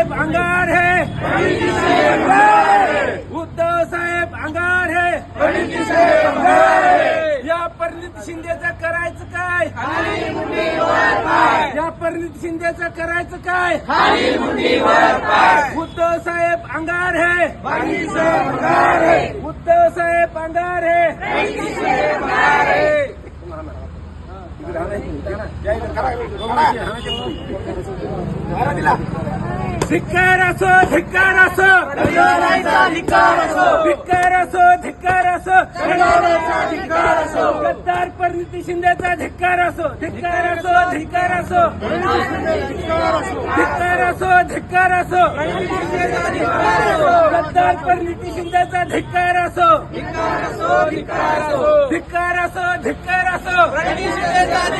साहेब अंगार है। उद्धव साहेब अंगार है। या परिणित शिंदेचं करायचं काय? या परिणित शिंदेचं करायचं काय? उद्धव साहेब अंगार है। उद्धव साहेब अंगार है। धिक्कार असो धिक्कार असो धिक्कार असो धिक्कार असो गद्दार परिणिती शिंदेचा धिक्कार असो धिक्कार असो धिक्कार असो धिक्कार असो धिक्कार असो गद्दार परिणिती शिंदेचा धिक्कार असो धिक्कार असो धिक्कार असो गद्दार परिणिती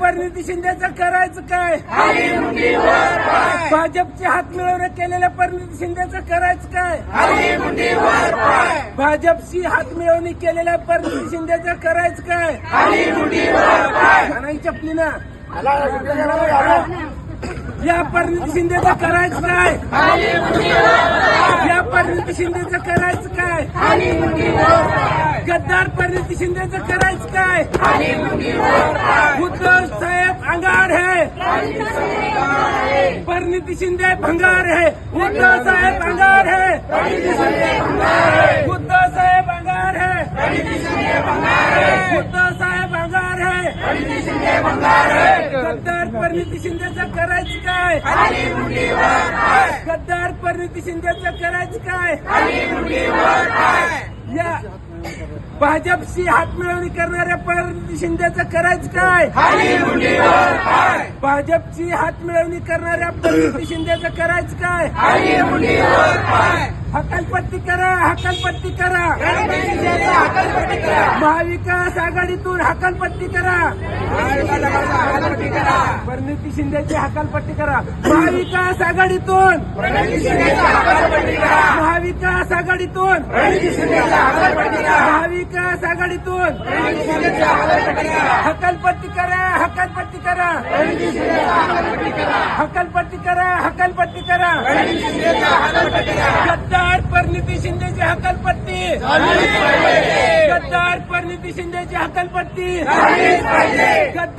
परिणिती शिंदेचं करायचं काय? भाजपचे हात मिळवणे केलेल्या परिणिती शिंदेचं करायचं काय? भाजपशी हात मिळवणी केलेल्या परिणिती शिंदेचं करायचं काय? नाही चपली ना. या परिणिती शिंदेचं करायचं काय? या परिणिती शिंदेचं करायचं काय? गद्दार परिणिती शिंदेचं करायचं काय? उद्धव साहेब अंगार है. परिणिती शिंदे भंगार है. उद्धव साहेब अंगार है. उद्धव साहेब अंगार है. उद्धव साहेब अंगार है. गद्दार परिणिती शिंदेचं करायचं काय? गद्दार परिणिती शिंदेचं करायचं काय? या भाजपशी हात मिळवणी करणाऱ्या परिणिती शिंदेचं करायचं काय? भाजपची हात मिळवणी करणाऱ्या परिणिती शिंदेचं करायचं काय? हकालपट्टी करा हकालपट्टी करा. महाविकास आघाडीतून हकालपट्टी करा. परिणिती शिंदेची हकालपट्टी करा. महाविकास आघाडीतून महाविकास आघाडीतून महाविकास आघाडीतून हकालपट्टी करा हकालपट्टी करा. हकालपट्टी करा हकालपट्टी करा. गद्दार परिणिती शिंदेची हकालपट्टी गद्दार परिणिती शिंदेची हकालपट्टी गद्दार